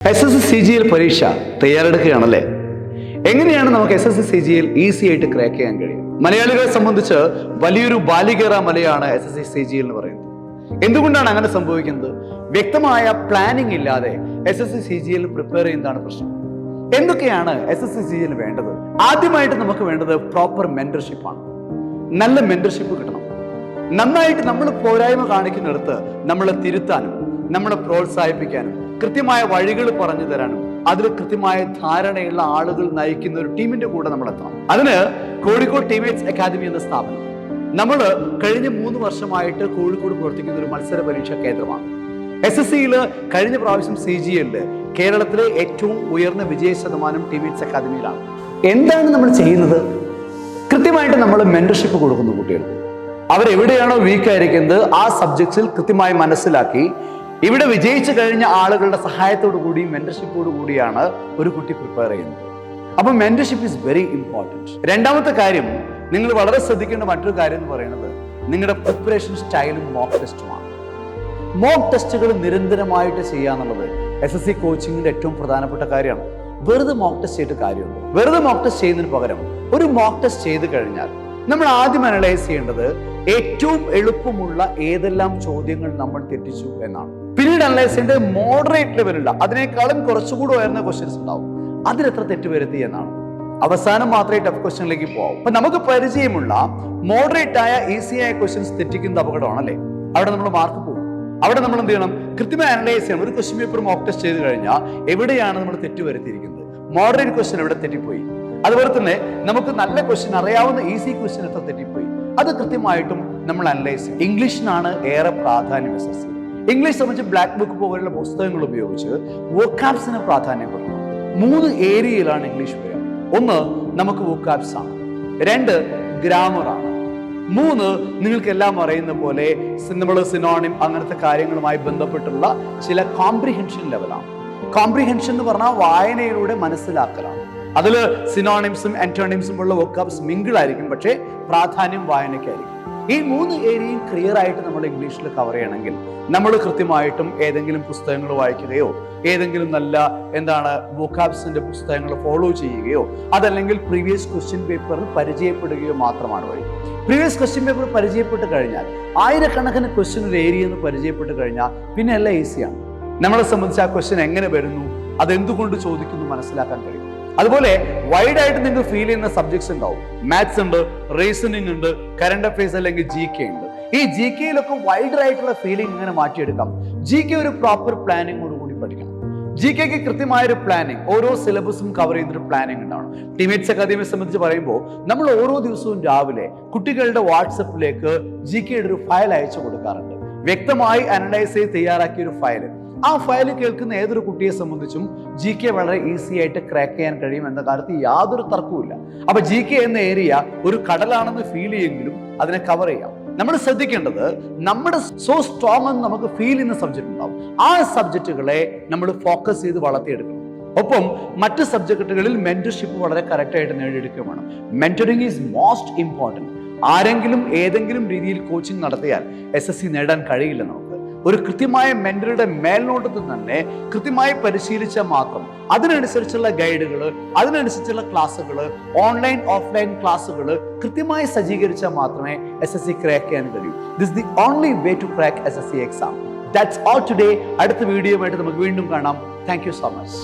S S C G L പരീക്ഷ തയ്യാറെടുക്കുകയാണല്ലേ എങ്ങനെയാണ് നമുക്ക് S S C G L easy ആയിട്ട് ക്രാക്ക് ചെയ്യാൻ കഴിയും മലയാളികളെ സംബന്ധിച്ച് വലിയൊരു ബാലികേറ മലയാണ് S S C G L എന്ന് പറയുന്നത് എന്തുകൊണ്ടാണ് അങ്ങനെ സംഭവിക്കുന്നത് വ്യക്തമായ പ്ലാനിംഗ് ഇല്ലാതെ S S C G L prepare ചെയ്യുന്നതാണ് പ്രശ്നം എന്തൊക്കെയാണ് S S C G L വേണ്ടത് ആദ്യമായിട്ട് നമുക്ക് വേണ്ടത് പ്രോപ്പർ മെന്റർഷിപ്പാണ് നല്ല മെന്റർഷിപ്പ് കിട്ടണം നന്നായിട്ട് നമ്മൾ പോരായ്മ കാണിക്കുന്നിടത്ത് നമ്മളെ തിരുത്താനും നമ്മളെ പ്രോത്സാഹിപ്പിക്കാനും കൃത്യമായ വഴികൾ പറഞ്ഞു തരാനും അതിൽ കൃത്യമായ ധാരണയുള്ള ആളുകൾ നയിക്കുന്ന ഒരു ടീമിന്റെ കൂടെ നമ്മൾ എത്തണം. അതിന് കോഴിക്കോട് ടീമേറ്റ്സ് അക്കാദമി എന്ന സ്ഥാപനം. നമ്മൾ കഴിഞ്ഞ മൂന്ന് വർഷമായിട്ട് കോഴിക്കോട് പ്രവർത്തിക്കുന്ന ഒരു മത്സര പരീക്ഷാ കേന്ദ്രമാണ്. എസ് എസ് സിയിൽ കഴിഞ്ഞ പ്രാവശ്യം സി ജി എല്ലിൽ കേരളത്തിലെ ഏറ്റവും ഉയർന്ന വിജയ ശതമാനം ടീമേറ്റ്സ് അക്കാദമിയിലാണ്. എന്താണ് നമ്മൾ ചെയ്യുന്നത്? കൃത്യമായിട്ട് നമ്മൾ മെന്റർഷിപ്പ് കൊടുക്കുന്നു കുട്ടികൾക്ക്. അവരെവിടെയാണോ വീക്ക് ആയിരിക്കുന്നത് ആ സബ്ജക്ട്സിൽ കൃത്യമായി മനസ്സിലാക്കി ഇവിടെ വിജയിച്ചു കഴിഞ്ഞ ആളുകളുടെ സഹായത്തോടു കൂടി മെന്റർഷിപ്പോടു കൂടിയാണ് ഒരു കുട്ടി പ്രിപ്പയർ ചെയ്യുന്നത്. അപ്പൊ മെന്റർഷിപ്പ് ഇസ് വെരി ഇമ്പോർട്ടന്റ് രണ്ടാമത്തെ കാര്യം നിങ്ങൾ വളരെ ശ്രദ്ധിക്കേണ്ട മറ്റൊരു കാര്യം എന്ന് പറയുന്നത് നിങ്ങളുടെ പ്രിപ്പറേഷൻ സ്റ്റൈലും മോക്ക് ടെസ്റ്റുമാണ് മോക്ക് ടെസ്റ്റുകൾ നിരന്തരമായിട്ട് ചെയ്യുക എന്നുള്ളത് എസ് എസ് സി കോച്ചിങ്ങിന്റെ ഏറ്റവും പ്രധാനപ്പെട്ട കാര്യമാണ്. വെറുതെ മോക്ക് ടെസ്റ്റ് ചെയ്തിട്ട് കാര്യമുണ്ട്. വെറുതെ മോക്ക് ടെസ്റ്റ് ചെയ്യുന്നതിന് പകരം ഒരു മോക്ക് ടെസ്റ്റ് ചെയ്ത് കഴിഞ്ഞാൽ നമ്മൾ ആദ്യം അനലൈസ് ചെയ്യേണ്ടത് ഏറ്റവും എളുപ്പമുള്ള ഏതെല്ലാം ചോദ്യങ്ങൾ നമ്മൾ തെറ്റിച്ചു എന്നാണ്. പിന്നീട് അനലൈസ് ചെയ്യേണ്ടത് മോഡറേറ്റ് ലെവലുള്ള അതിനേക്കാളും കുറച്ചുകൂടി ഉയർന്ന ക്വസ്റ്റ്യൻസ് ഉണ്ടാവും. അതിലെത്ര തെറ്റ് വരുത്തി എന്നാണ്. അവസാനം മാത്രമേ ടഫ് ക്വസ്റ്റ്യനിലേക്ക് പോകാം അപ്പൊ നമുക്ക് പരിചയമുള്ള മോഡറേറ്റ് ആയ ഈസി ആയ ക്വസ്റ്റ്യൻസ് തെറ്റിക്കുന്ന അപകടമാണല്ലേ അവിടെ നമ്മൾ മാർക്ക് പോകും. അവിടെ നമ്മൾ എന്ത് ചെയ്യണം? കൃത്യമായി അനലൈസ് ചെയ്യണം. ഒരു ക്വസ്റ്റ്യൻ പേപ്പർ മോക്ക് ടെസ്റ്റ് ചെയ്ത് കഴിഞ്ഞാൽ എവിടെയാണ് നമ്മൾ തെറ്റ് വരുത്തിയിരിക്കുന്നത് മോഡറേറ്റ് ക്വസ്റ്റ്യൻ എവിടെ തെറ്റിപ്പോയി? അതുപോലെ തന്നെ നമുക്ക് നല്ല ക്വസ്റ്റ്യൻ അറിയാവുന്ന ഈസി ക്വസ്റ്റ്യൻ എത്ര തെറ്റിപ്പോയി? അത് കൃത്യമായിട്ടും നമ്മൾ അനലൈസ് ചെയ്യും. ഇംഗ്ലീഷിനാണ് ഏറെ പ്രാധാന്യം എസ് എസ് സി ഇംഗ്ലീഷ് സംബന്ധിച്ച് ബ്ലാക്ക് ബുക്ക് പോലുള്ള പുസ്തകങ്ങൾ ഉപയോഗിച്ച് വോക്കാബ്സിന് പ്രാധാന്യം കൊടുക്കണം. മൂന്ന് ഏരിയയിലാണ് ഇംഗ്ലീഷ് വരിക. ഒന്ന് നമുക്ക് വോക്കാബ്സ് ആണ്. രണ്ട് ഗ്രാമർ ആണ്. മൂന്ന് നിങ്ങൾക്കെല്ലാം അറിയുന്ന പോലെ നമ്മൾ സിനോണിം അങ്ങനത്തെ കാര്യങ്ങളുമായി ബന്ധപ്പെട്ടുള്ള ചില കോംപ്രിഹെൻഷൻ ലെവലാണ് കോംപ്രിഹെൻഷൻ എന്ന് പറഞ്ഞാൽ വായനയിലൂടെ മനസ്സിലാക്കലാണ്. അതിൽ സിനോണിംസും ആന്റോണിംസും ഉള്ള വോക്കാബ്സ് മിങ്കിൾ ആയിരിക്കും. പക്ഷേ പ്രാധാന്യം വായനയ്ക്കായിരിക്കും. ഈ മൂന്ന് ഏരിയയും ക്ലിയർ ആയിട്ട് നമ്മൾ ഇംഗ്ലീഷിൽ കവർ ചെയ്യണമെങ്കിൽ നമ്മൾ കൃത്യമായിട്ടും ഏതെങ്കിലും പുസ്തകങ്ങൾ വായിക്കുകയോ ഏതെങ്കിലും നല്ല എന്താണ് വോക്കാബ്സിന്റെ പുസ്തകങ്ങൾ ഫോളോ ചെയ്യുകയോ അതല്ലെങ്കിൽ പ്രീവിയസ് ക്വസ്റ്റ്യൻ പേപ്പറിൽ പരിചയപ്പെടുകയോ മാത്രമാണ് വഴി. പ്രീവിയസ് ക്വസ്റ്റ്യൻ പേപ്പർ പരിചയപ്പെട്ട് കഴിഞ്ഞാൽ ആയിരക്കണക്കിന് ക്വസ്റ്റ്യൻ ഒരു ഏരിയ എന്ന് പരിചയപ്പെട്ട് കഴിഞ്ഞാൽ പിന്നെ എല്ലാം ഈസിയാണ് നമ്മളെ സംബന്ധിച്ച് ആ ക്വസ്റ്റ്യൻ എങ്ങനെ വരുന്നു? അതെന്തുകൊണ്ട് ചോദിക്കുന്നു മനസ്സിലാക്കാൻ കഴിയും? അതുപോലെ വൈഡ് ആയിട്ട് നിങ്ങൾക്ക് ഫീൽ ചെയ്യുന്ന സബ്ജക്ട്സ് ഉണ്ടാവും. മാത്സ് ഉണ്ട് റീസണിങ് ഉണ്ട് കറണ്ട് അഫയേഴ്സ് അല്ലെങ്കിൽ ജി കെ ഉണ്ട്. ഈ ജി കെയിലൊക്കെ വൈഡർ ആയിട്ടുള്ള ഫീലിംഗ് ഇങ്ങനെ മാറ്റിയെടുക്കാം. ജി കെ ഒരു പ്രോപ്പർ പ്ലാനിങ്ങോട് കൂടി പഠിക്കണം. ജി കെക്ക് കൃത്യമായ ഒരു പ്ലാനിങ് ഓരോ സിലബസും കവർ ചെയ്തൊരു പ്ലാനിങ് ഉണ്ടാവണം. ടീമേറ്റ്സ് അക്കാദമിയെ സംബന്ധിച്ച് പറയുമ്പോൾ നമ്മൾ ഓരോ ദിവസവും രാവിലെ കുട്ടികളുടെ വാട്സപ്പിലേക്ക് ജി കെയുടെ ഒരു ഫയൽ അയച്ചു കൊടുക്കാറുണ്ട്. വ്യക്തമായി അനലൈസ് ചെയ്ത് തയ്യാറാക്കിയ ഒരു ഫയൽ ആ ഫയൽ കേൾക്കുന്ന ഏതൊരു കുട്ടിയെ സംബന്ധിച്ചും ജി കെ വളരെ ഈസി ആയിട്ട് ക്രാക്ക് ചെയ്യാൻ കഴിയും എന്ന കാര്യത്തിൽ യാതൊരു തർക്കവുമില്ല അപ്പൊ ജി കെ എന്ന ഏരിയ ഒരു കടലാണെന്ന് ഫീൽ ചെയ്യുമെങ്കിലും അതിനെ കവർ ചെയ്യാം. നമ്മൾ ശ്രദ്ധിക്കേണ്ടത് നമ്മുടെ സോ സ്ട്രോങ് എന്ന് നമുക്ക് ഫീൽ ചെയ്യുന്ന സബ്ജക്റ്റ് ഉണ്ടാവും. ആ സബ്ജക്റ്റുകളെ നമ്മൾ ഫോക്കസ് ചെയ്ത് വളർത്തിയെടുക്കണം. ഒപ്പം മറ്റ് സബ്ജക്റ്റുകളിൽ മെന്റർഷിപ്പ് വളരെ കറക്റ്റ് ആയിട്ട് നേടിയെടുക്കുക വേണം. മെന്ററിങ് ഈസ് മോസ്റ്റ് ഇമ്പോർട്ടന്റ് ആരെങ്കിലും ഏതെങ്കിലും രീതിയിൽ കോച്ചിങ് നടത്തിയാൽ എസ് എസ് സി നേടാൻ കഴിയില്ല നമുക്ക്. ഒരു കൃത്യമായ മെന്ററുടെ മേൽനോട്ടത്തിൽ തന്നെ കൃത്യമായി പരിശീലിച്ചാൽ മാത്രം അതിനനുസരിച്ചുള്ള ഗൈഡുകൾ അതിനനുസരിച്ചുള്ള ക്ലാസ്സുകൾ ഓൺലൈൻ ഓഫ്ലൈൻ ക്ലാസ്സുകൾ കൃത്യമായി സജ്ജീകരിച്ചാൽ മാത്രമേ എസ് എസ് സി ക്രാക്ക് ചെയ്യാൻ കഴിയൂ. This the only way to crack S S C exam that's all today അടുത്ത വീഡിയോയുമായിട്ട് നമുക്ക് വീണ്ടും കാണാം. Thank you so much